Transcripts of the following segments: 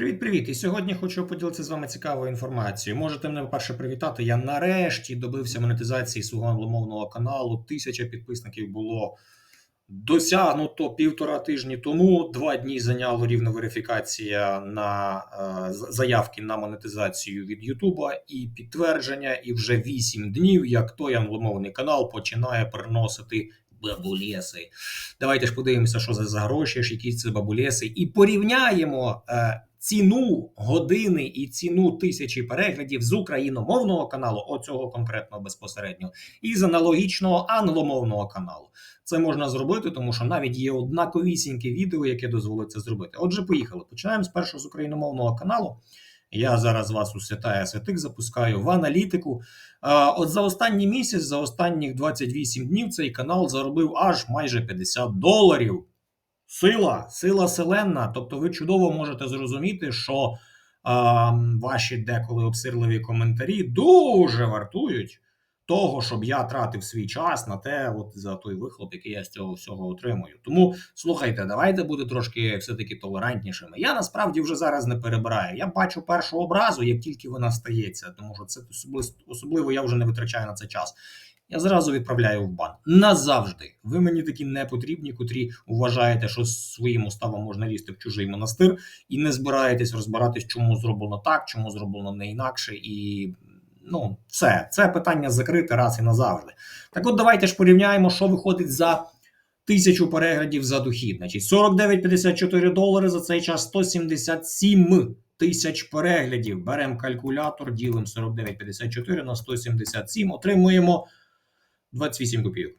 Привіт-привіт! І сьогодні хочу поділитися з вами цікавою інформацією. Можете мене перше привітати. Я нарешті добився монетизації свого англомовного каналу. Тисяча підписників було досягнуто півтора тижні тому. Два дні зайняло рівно верифікація на е, заявки на монетизацію від Ютуба і підтвердження. І вже вісім днів, як той англомовний канал починає приносити бабулеси. Давайте ж подивимося, що це за гроші, які це бабулеси, і порівняємо е, ціну години і ціну тисячі переглядів з україномовного каналу, оцього конкретно безпосередньо, і з аналогічного англомовного каналу. Це можна зробити, тому що навіть є однаковісіньке відео, яке дозволить це зробити. Отже, поїхали. Починаємо спершу з україномовного каналу. Я зараз вас у святая святих запускаю в аналітику. От за останній місяць, за останніх 28 днів, цей канал заробив аж майже 50 доларів. Сила, сила селенна. Тобто, ви чудово можете зрозуміти, що а, ваші деколи обсирливі коментарі дуже вартують того, щоб я тратив свій час на те, от за той вихлоп, який я з цього всього отримую. Тому слухайте, давайте бути трошки все-таки толерантнішими. Я насправді вже зараз не перебираю. Я бачу першу образу, як тільки вона стається, тому що це особливо я вже не витрачаю на це час. Я зразу відправляю в бан. Назавжди. Ви мені такі не потрібні, котрі вважаєте, що своїм уставом можна лізти в чужий монастир, і не збираєтесь розбиратись, чому зроблено так, чому зроблено не інакше, і ну, все, це питання закрите раз і назавжди. Так от давайте ж порівняємо, що виходить за тисячу переглядів за дохід. Значить, 49,54 долари за цей час 177 тисяч переглядів. Беремо калькулятор, ділимо 49,54 на 177, отримуємо 28 копійок.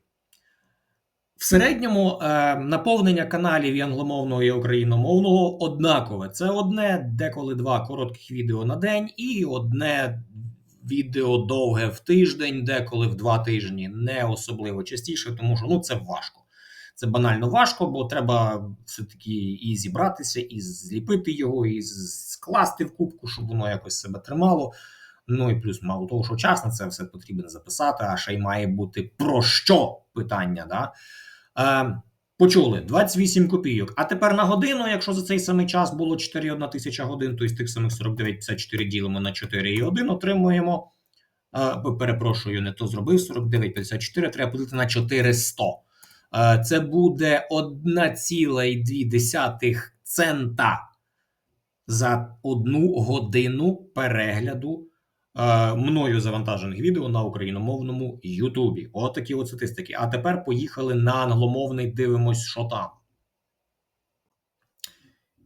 В середньому е, наповнення каналів і англомовного і україномовного однакове. Це одне, деколи два коротких відео на день, і одне відео довге в тиждень, деколи в два тижні, не особливо частіше, тому що ну це важко. Це банально важко, бо треба все-таки і зібратися, і зліпити його, і скласти в кубку, щоб воно якось себе тримало. Ну і плюс, мало того, що час на це все потрібно записати, а ще й має бути про що питання. Да? Е, почули 28 копійок. А тепер на годину, якщо за цей самий час було 4,1 тисяча годин, то із тих самих 49,54 ділимо на 4,1, отримуємо. Е, перепрошую, не то зробив 49,54, треба поділити на 400. Е, це буде 1,2 цента за одну годину перегляду мною завантажених відео на україномовному Ютубі. От такі от статистики. А тепер поїхали на англомовний, дивимось, що там.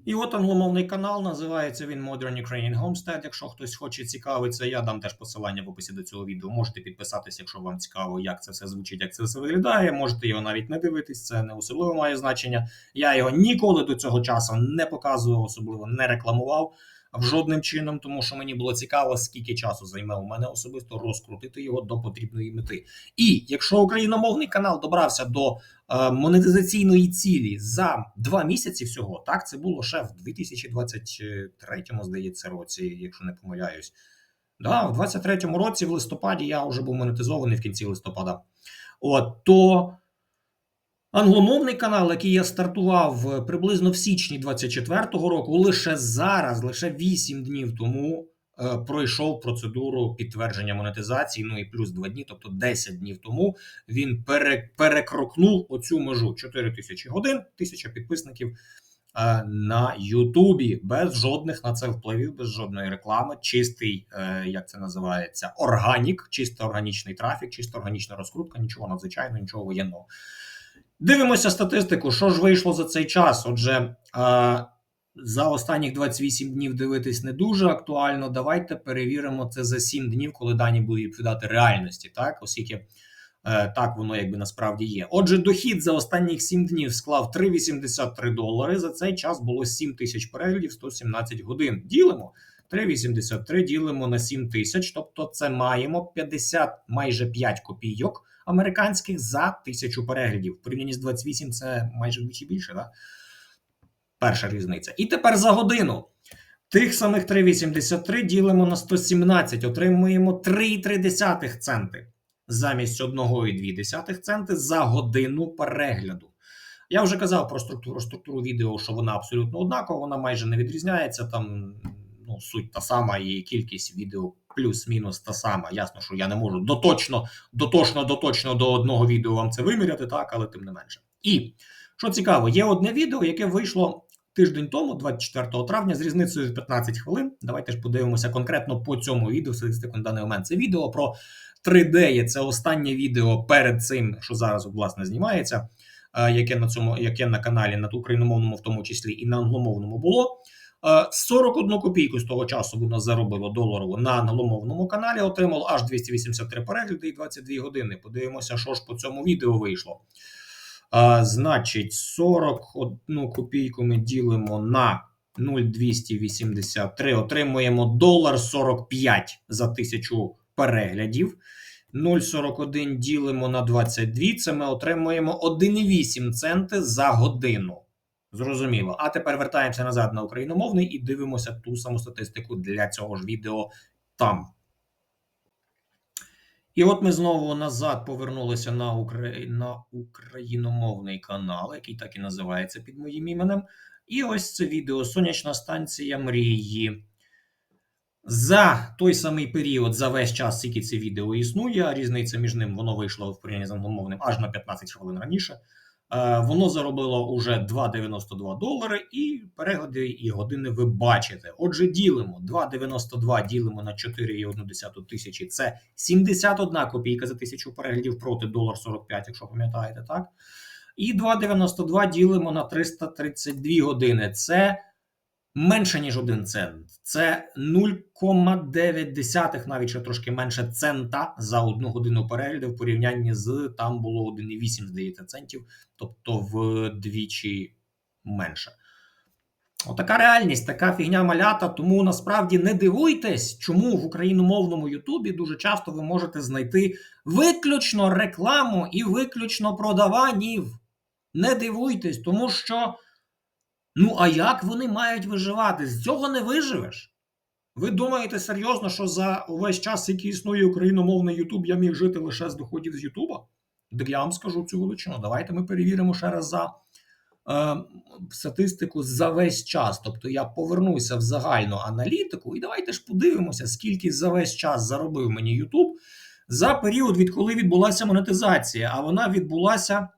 І от англомовний канал, називається він Modern Ukrainian Homestead. Якщо хтось хоче цікавиться, я дам теж посилання в описі до цього відео. Можете підписатись, якщо вам цікаво, як це все звучить, як це все виглядає. Можете його навіть не дивитись, це не особливо має значення. Я його ніколи до цього часу не показував, особливо не рекламував в жодним чином, тому що мені було цікаво, скільки часу займе у мене особисто розкрутити його до потрібної мети. І якщо україномовний канал добрався до е, монетизаційної цілі за два місяці всього, так це було ще в 2023, здається, році, якщо не помиляюсь. Да, в 23-му році, в листопаді, я вже був монетизований в кінці листопада. От то. Англомовний канал, який я стартував е, приблизно в січні 24-го року, лише зараз, лише 8 днів тому, е, пройшов процедуру підтвердження монетизації. Ну і плюс 2 дні, тобто 10 днів тому, він пере, перекрокнув оцю межу 4 тисячі годин, тисяча підписників е, на Ютубі, без жодних на це впливів, без жодної реклами. Чистий, як це називається, органік, чисто органічний трафік, чисто органічна розкрутка, нічого надзвичайного, нічого воєнного. Дивимося статистику, що ж вийшло за цей час. Отже, за останніх 28 днів дивитись не дуже актуально. Давайте перевіримо це за 7 днів, коли дані будуть відповідати реальності, так, оскільки е, так воно якби насправді є. Отже, дохід за останніх 7 днів склав 3,83 долари. За цей час було 7 тисяч переглядів, 117 годин. Ділимо 3,83 ділимо на 7 тисяч, тобто це маємо 50, майже 5 копійок американських за тисячу переглядів. Порівнянні з 28 це майже вдвічі більше, да? Перша різниця. І тепер за годину. Тих самих 3,83 ділимо на 117, отримуємо 3,3 центи замість 1,2 центи за годину перегляду. Я вже казав про структуру структуру відео, що вона абсолютно однакова, вона майже не відрізняється. Там ну, суть та сама, і кількість відео плюс-мінус та сама. Ясно, що я не можу доточно, доточно, доточно до одного відео вам це виміряти, так, але тим не менше. І що цікаво, є одне відео, яке вийшло тиждень тому, 24 травня, з різницею в 15 хвилин. Давайте ж подивимося конкретно по цьому відео. Статистику на даний момент. Це відео про 3D. Це останнє відео перед цим, що зараз власне знімається, е, яке на цьому, яке на каналі на україномовному, в тому числі і на англомовному було. Е, 41 копійку з того часу воно заробило доларову на англомовному каналі. Отримало аж 283 перегляди і 22 години. Подивимося, що ж по цьому відео вийшло. А, значить, 41 копійку ми ділимо на 0,283, отримуємо долар 45 за тисячу переглядів. 0,41 ділимо на 22, це ми отримуємо 1,8 центи за годину. Зрозуміло. А тепер вертаємося назад на україномовний і дивимося ту саму статистику для цього ж відео там. І от ми знову назад повернулися на, Укра... на україномовний канал, який так і називається під моїм іменем. І ось це відео Сонячна станція мрії. За той самий період, за весь час, скільки це відео існує, різниця між ним воно вийшло в порівнянні з англомовним аж на 15 хвилин раніше. Е, Воно заробило уже 2,92 долари, і перегляди і години ви бачите. Отже, ділимо 2,92 ділимо на 4,1 тисячі. Це 71 копійка за тисячу переглядів проти долар 45, якщо пам'ятаєте, так? І 2,92 ділимо на 332 години. Це менше, ніж 1 цент. Це 0,9, навіть ще трошки менше цента за одну годину перегляду в порівнянні з там було 1,8, здається, центів, тобто вдвічі менше. Отака реальність, така фігня малята. Тому насправді не дивуйтесь, чому в україномовному Ютубі дуже часто ви можете знайти виключно рекламу і виключно продаванів. Не дивуйтесь, тому що. Ну, а як вони мають виживати? З цього не виживеш. Ви думаєте серйозно, що за увесь час, який існує україномовний Ютуб, я міг жити лише з доходів з Ютуба? Так я вам скажу цю величину. Давайте ми перевіримо ще раз за е, статистику за весь час. Тобто я повернуся в загальну аналітику, і давайте ж подивимося, скільки за весь час заробив мені Ютуб за період, відколи відбулася монетизація. А вона відбулася.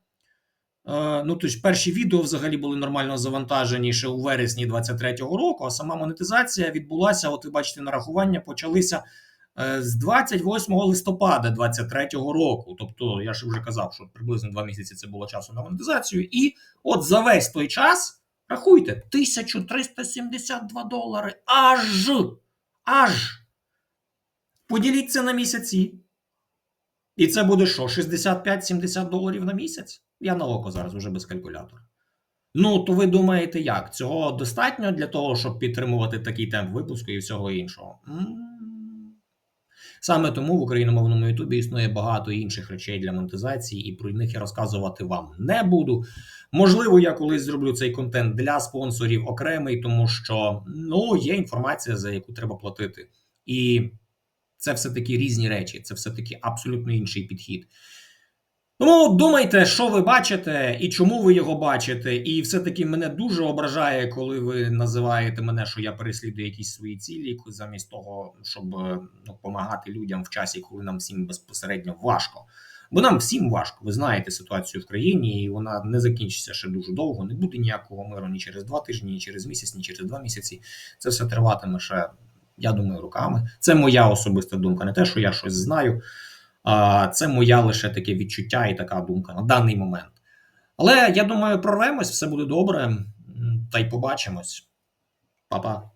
Е, Ну, тож перші відео взагалі були нормально завантажені ще у вересні 23-го року, а сама монетизація відбулася. От ви бачите, нарахування почалися е, з 28 листопада 23-го року. Тобто, я ж вже казав, що приблизно два місяці це було часу на монетизацію. І от за весь той час, рахуйте, 1372 долари. Аж! Аж! Поділіть це на місяці. І це буде що? 65-70 доларів на місяць? Я на око зараз уже без калькулятора. Ну, то ви думаєте, як? Цього достатньо для того, щоб підтримувати такий темп випуску і всього іншого? Саме тому в україномовному Ютубі існує багато інших речей для монетизації, і про них я розказувати вам не буду. Можливо, я колись зроблю цей контент для спонсорів окремий, тому що ну, є інформація, за яку треба платити. І це все-таки різні речі, це все-таки абсолютно інший підхід. Тому думайте, що ви бачите і чому ви його бачите. І все-таки мене дуже ображає, коли ви називаєте мене, що я переслідую якісь свої цілі, замість того, щоб ну, допомагати людям в часі, коли нам всім безпосередньо важко. Бо нам всім важко. Ви знаєте ситуацію в країні, і вона не закінчиться ще дуже довго. Не буде ніякого миру ні через два тижні, ні через місяць, ні через два місяці. Це все триватиме ще, я думаю, руками. Це моя особиста думка, не те, що я щось знаю. А це моя лише таке відчуття і така думка на даний момент. Але я думаю, прорвемось, все буде добре. Та й побачимось. Па-па.